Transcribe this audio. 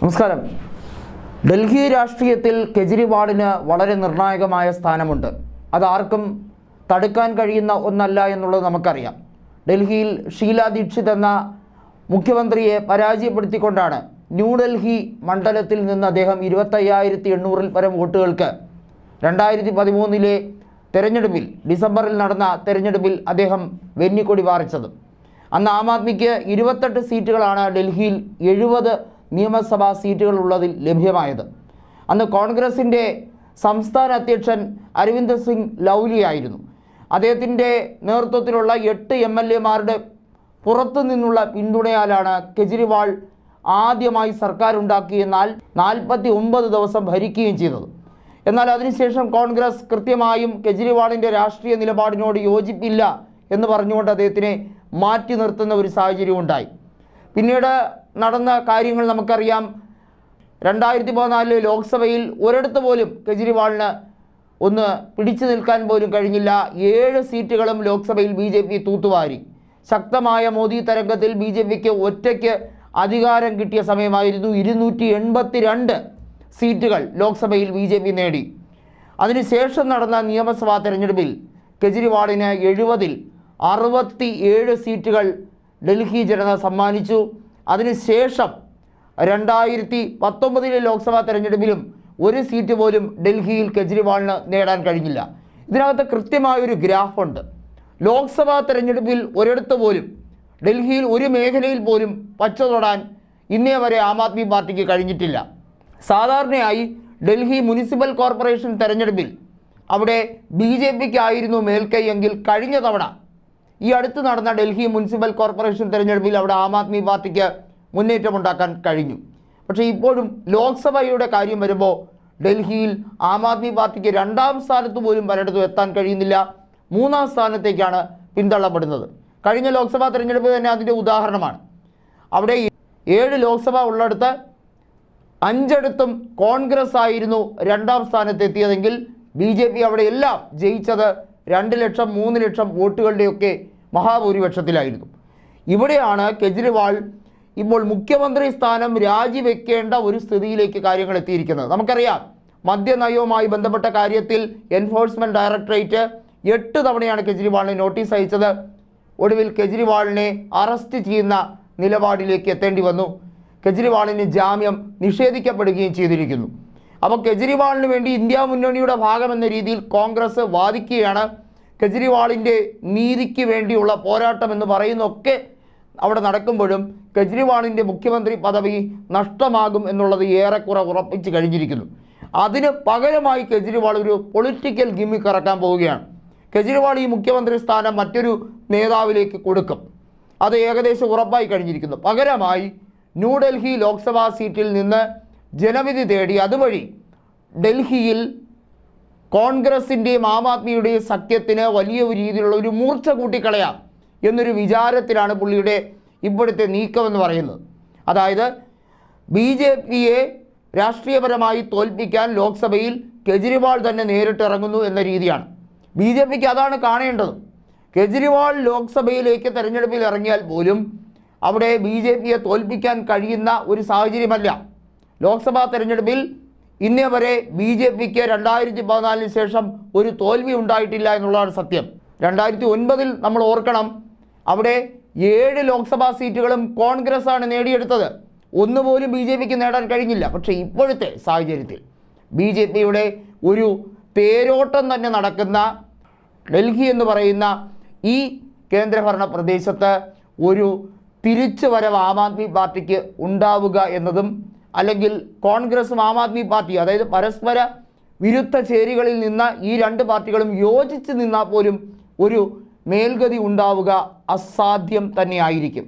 നമസ്കാരം. ഡൽഹി രാഷ്ട്രീയത്തിൽ കെജ്രിവാളിന് വളരെ നിർണായകമായ സ്ഥാനമുണ്ട്. അതാർക്കും തടുക്കാൻ കഴിയുന്ന ഒന്നല്ല എന്നുള്ളത് നമുക്കറിയാം. ഡൽഹിയിൽ ഷീല ദീക്ഷിത് എന്ന മുഖ്യമന്ത്രിയെ പരാജയപ്പെടുത്തിക്കൊണ്ടാണ് ന്യൂഡൽഹി മണ്ഡലത്തിൽ നിന്ന് അദ്ദേഹം ഇരുപത്തയ്യായിരത്തി എണ്ണൂറിൽ പരം വോട്ടുകൾക്ക് രണ്ടായിരത്തി പതിമൂന്നിലെ തെരഞ്ഞെടുപ്പിൽ ഡിസംബറിൽ നടന്ന തെരഞ്ഞെടുപ്പിൽ അദ്ദേഹം വെന്നിക്കൊടി പാറിച്ചത്. അന്ന് ആം ആദ്മിക്ക് ഇരുപത്തെട്ട് സീറ്റുകളാണ് ഡൽഹിയിൽ എഴുപത് നിയമസഭാ സീറ്റുകൾ ഉള്ളതിൽ ലഭ്യമായത്. അന്ന് കോൺഗ്രസിന്റെ സംസ്ഥാന അധ്യക്ഷൻ അരവിന്ദ് സിംഗ് ലൗലി ആയിരുന്നു. അദ്ദേഹത്തിന്റെ നേതൃത്വത്തിലുള്ള എട്ട് എം എൽ എമാരുടെ പുറത്തു നിന്നുള്ള പിന്തുണയാലാണ് കെജ്രിവാൾ ആദ്യമായി സർക്കാർ ഉണ്ടാക്കിയെന്നാൽ നാൽപ്പത്തി ഒമ്പത് ദിവസം ഭരിക്കുകയും ചെയ്തത്. എന്നാൽ അതിനുശേഷം കോൺഗ്രസ് കൃത്യമായും കെജ്രിവാളിന്റെ രാഷ്ട്രീയ നിലപാടിനോട് യോജിപ്പില്ല എന്ന് പറഞ്ഞുകൊണ്ട് അദ്ദേഹത്തിനെ മാറ്റി നിർത്തുന്ന ഒരു സാഹചര്യം ഉണ്ടായി പിന്നീട് നടന്ന കാര്യങ്ങൾ നമുക്കറിയാം. രണ്ടായിരത്തി പതിനാലിലെ ലോക്സഭയിൽ ഒരിടത്ത് പോലും കെജ്രിവാളിന് ഒന്ന് പിടിച്ചു നിൽക്കാൻ പോലും കഴിഞ്ഞില്ല. ഏഴ് സീറ്റുകളും ലോക്സഭയിൽ ബി ജെ പി തൂത്തുവാരി. ശക്തമായ മോദി തരംഗത്തിൽ ബി ജെ പിക്ക് ഒറ്റയ്ക്ക് അധികാരം കിട്ടിയ സമയമായിരുന്നു ഇരുന്നൂറ്റി എൺപത്തി രണ്ട് സീറ്റുകൾ ലോക്സഭയിൽ ബി ജെ പി നേടി. അതിനുശേഷം നടന്ന നിയമസഭാ തെരഞ്ഞെടുപ്പിൽ കെജ്രിവാളിന് എഴുപതിൽ അറുപത്തി ഏഴ് സീറ്റുകൾ ഡൽഹി ജനത സമ്മാനിച്ചു. അതിനുശേഷം രണ്ടായിരത്തി പത്തൊമ്പതിലെ ലോക്സഭാ തെരഞ്ഞെടുപ്പിലും ഒരു സീറ്റ് പോലും ഡൽഹിയിൽ കെജ്രിവാളിന് നേടാൻ കഴിഞ്ഞില്ല. ഇതിനകത്ത് കൃത്യമായൊരു ഗ്രാഫുണ്ട്. ലോക്സഭാ തെരഞ്ഞെടുപ്പിൽ ഒരിടത്ത് പോലും ഡൽഹിയിൽ ഒരു മേഖലയിൽ പോലും പച്ച തൊടാൻ ഇന്നേ വരെ ആം ആദ്മി പാർട്ടിക്ക് കഴിഞ്ഞിട്ടില്ല. സാധാരണയായി ഡൽഹി മുനിസിപ്പൽ കോർപ്പറേഷൻ തെരഞ്ഞെടുപ്പിൽ അവിടെ ബി ജെ പിക്കായിരുന്നു മേൽക്കൈയെങ്കിൽ കഴിഞ്ഞ തവണ ഈ അടുത്ത് നടന്ന ഡൽഹി മുനിസിപ്പൽ കോർപ്പറേഷൻ തെരഞ്ഞെടുപ്പിൽ അവിടെ ആം ആദ്മി പാർട്ടിക്ക് മുന്നേറ്റമുണ്ടാക്കാൻ കഴിഞ്ഞു. പക്ഷേ ഇപ്പോഴും ലോക്സഭയുടെ കാര്യം വരുമ്പോൾ ഡൽഹിയിൽ ആം ആദ്മി പാർട്ടിക്ക് രണ്ടാം സ്ഥാനത്ത് പോലും പലയിടത്തും എത്താൻ കഴിയുന്നില്ല. മൂന്നാം സ്ഥാനത്തേക്കാണ് പിന്തള്ളപ്പെടുന്നത്. കഴിഞ്ഞ ലോക്സഭാ തെരഞ്ഞെടുപ്പ് തന്നെ അതിന്റെ ഉദാഹരണമാണ്. അവിടെ ഏഴ് ലോക്സഭ ഉള്ളിടത്ത് അഞ്ചിടത്തും കോൺഗ്രസ് ആയിരുന്നു രണ്ടാം സ്ഥാനത്തെത്തിയതെങ്കിൽ ബി ജെ പി അവിടെയെല്ലാം ജയിച്ചത് രണ്ട് ലക്ഷം മൂന്ന് ലക്ഷം വോട്ടുകളുടെയൊക്കെ മഹാഭൂരിപക്ഷത്തിലായിരുന്നു ഇവിടെയാണ് കെജ്രിവാൾ ഇപ്പോൾ മുഖ്യമന്ത്രി സ്ഥാനം രാജിവെക്കേണ്ട ഒരു സ്ഥിതിയിലേക്ക് കാര്യങ്ങൾ എത്തിയിരിക്കുന്നത്. നമുക്കറിയാം മദ്യനയവുമായി ബന്ധപ്പെട്ട കാര്യത്തിൽ എൻഫോഴ്സ്മെന്റ് ഡയറക്ടറേറ്റ് എട്ട് തവണയാണ് കെജ്രിവാളിന് നോട്ടീസ് അയച്ചത്. ഒടുവിൽ കെജ്രിവാളിനെ അറസ്റ്റ് ചെയ്യുന്ന നിലപാടിലേക്ക് എത്തേണ്ടി വന്നു. കെജ്രിവാളിന് ജാമ്യം നിഷേധിക്കപ്പെടുകയും ചെയ്തിരിക്കുന്നു. അപ്പോൾ കെജ്രിവാളിന് വേണ്ടി ഇന്ത്യ മുന്നണിയുടെ ഭാഗമെന്ന രീതിയിൽ കോൺഗ്രസ് വാദിക്കുകയാണ്. കെജ്രിവാളിന്റെ നീതിക്ക് വേണ്ടിയുള്ള പോരാട്ടം എന്ന് പറയുന്നൊക്കെ അവിടെ നടക്കുമ്പോഴും കെജ്രിവാളിന്റെ മുഖ്യമന്ത്രി പദവി നഷ്ടമാകും എന്നുള്ളത് ഏറെക്കുറെ ഉറപ്പിച്ച് കഴിഞ്ഞിരിക്കുന്നു. അതിന് പകരമായി കെജ്രിവാൾ ഒരു പൊളിറ്റിക്കൽ ഗിമ്മിക്ക് ഇറക്കാൻ പോവുകയാണ്. കെജ്രിവാൾ ഈ മുഖ്യമന്ത്രി സ്ഥാനം മറ്റൊരു നേതാവിലേക്ക് കൊടുക്കും. അത് ഏകദേശം ഉറപ്പായി കഴിഞ്ഞിരിക്കുന്നു. പകരമായി ന്യൂഡൽഹി ലോക്സഭാ സീറ്റിൽ നിന്ന് ജനവിധി തേടി. അതുവഴി ഡൽഹിയിൽ കോൺഗ്രസിന്റെയും ആം ആദ്മിയുടെയും സഖ്യത്തിന് വലിയ രീതിയിലുള്ള ഒരു മൂർച്ച കൂട്ടിക്കളയാം എന്നൊരു വിചാരത്തിലാണ് പുള്ളിയുടെ ഇപ്പോഴത്തെ നീക്കമെന്ന് പറയുന്നത്. അതായത് ബി ജെ പിയെ രാഷ്ട്രീയപരമായി തോൽപ്പിക്കാൻ ലോക്സഭയിൽ കെജ്രിവാൾ തന്നെ നേരിട്ടിറങ്ങുന്നു എന്ന രീതിയാണ്. ബി ജെ പിക്ക് അതാണ് കാണേണ്ടത്. കെജ്രിവാൾ ലോക്സഭയിലേക്ക് തെരഞ്ഞെടുപ്പിൽ ഇറങ്ങിയാൽ പോലും അവിടെ ബി ജെ പിയെ തോൽപ്പിക്കാൻ കഴിയുന്ന ഒരു സാഹചര്യമല്ല. ലോക്സഭാ തെരഞ്ഞെടുപ്പിൽ ഇന്നേ വരെ ബി ജെ പിക്ക് രണ്ടായിരത്തി പതിനാലിന് ശേഷം ഒരു തോൽവി ഉണ്ടായിട്ടില്ല എന്നുള്ളതാണ് സത്യം. രണ്ടായിരത്തി ഒൻപതിൽ നമ്മൾ ഓർക്കണം അവിടെ ഏഴ് ലോക്സഭാ സീറ്റുകളും കോൺഗ്രസ് ആണ് നേടിയെടുത്തത് ഒന്നുപോലും ബി ജെ പിക്ക് നേടാൻ കഴിഞ്ഞില്ല. പക്ഷേ ഇപ്പോഴത്തെ സാഹചര്യത്തിൽ ബി ജെ പിയുടെ ഒരു പേരോട്ടം തന്നെ നടക്കുന്ന ഡൽഹി എന്ന് പറയുന്ന ഈ കേന്ദ്രഭരണ പ്രദേശത്ത് ഒരു തിരിച്ചു വരവ് ആം ആദ്മി പാർട്ടിക്ക് ഉണ്ടാവുക എന്നതും അല്ലെങ്കിൽ കോൺഗ്രസും ആം ആദ്മി പാർട്ടിയും അതായത് പരസ്പര വിരുദ്ധ ചേരികളിൽ നിന്ന് ഈ രണ്ട് പാർട്ടികളും യോജിച്ച് നിന്നാൽ പോലും ഒരു മേൽഗതി ഉണ്ടാവുക അസാധ്യം തന്നെയായിരിക്കും.